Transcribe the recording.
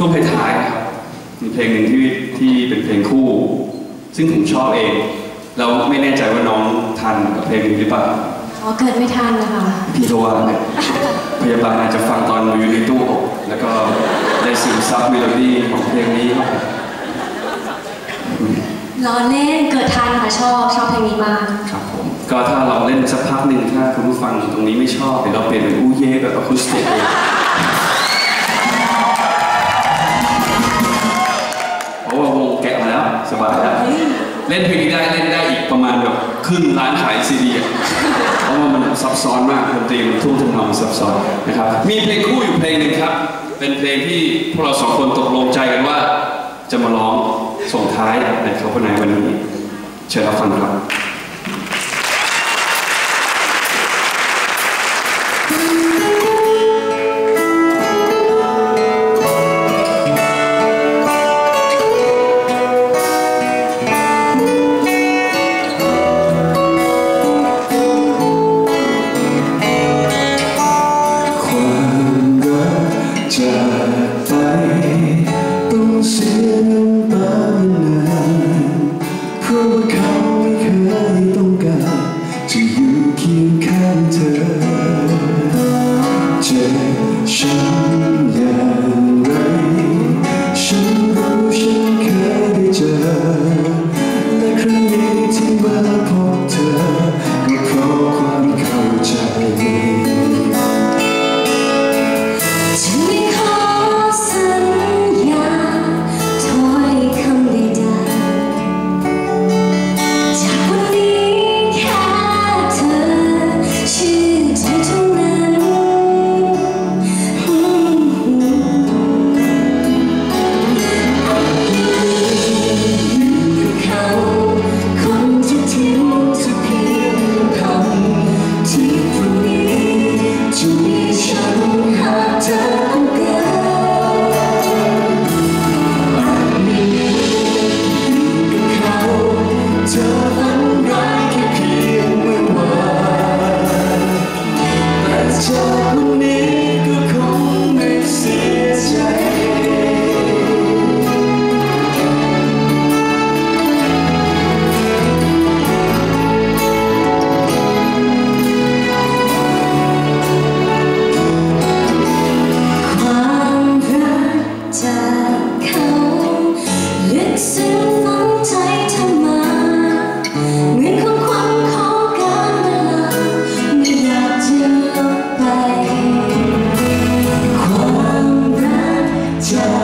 ช่วงท้ายๆนะครับมีเพลงหนึ่งที่ที่เป็นเพลงคู่ ซึ่งผมชอบเองแล้วไม่แน่ใจว่าน้องทันกับเพลงนี้หรือเปล่าอ๋อเกิดไม่ทันนะคะพี่ก็ว่าเนี่ยพยาบาลอาจจะฟังตอนอยู่ในตู้อบแล้วก็ได้ซึมซับเมโลดี้ของเพลงนี้เข้าไปล้อเล่นเกิดทันค่ะชอบชอบเพลงนี้มากครับผมก็ถ้าเราเล่นสักพักหนึ่งถ้าคุณผู้ฟังตรงนี้ไม่ชอบเดี๋ยวเราเปลี่ยนเป็นอู้เย่แบบอะคูสติกเลย เล่นเพลงนี้ได้เล่นได้อีกประมาณแบบครึ่งร้านขายซีดีเพราะว่ามันซับซ้อนมากดนตรีมันทุ่งทำนองซับซ้อนนะครับมีเพลงคู่อยู่เพลงหนึ่งครับ เป็นเพลงที่พวกเราสองคนตกลงใจกันว่า จะมาร้องส่งท้ายในเขาคนไหนวันนี้เชิญรับฟังครับ joy.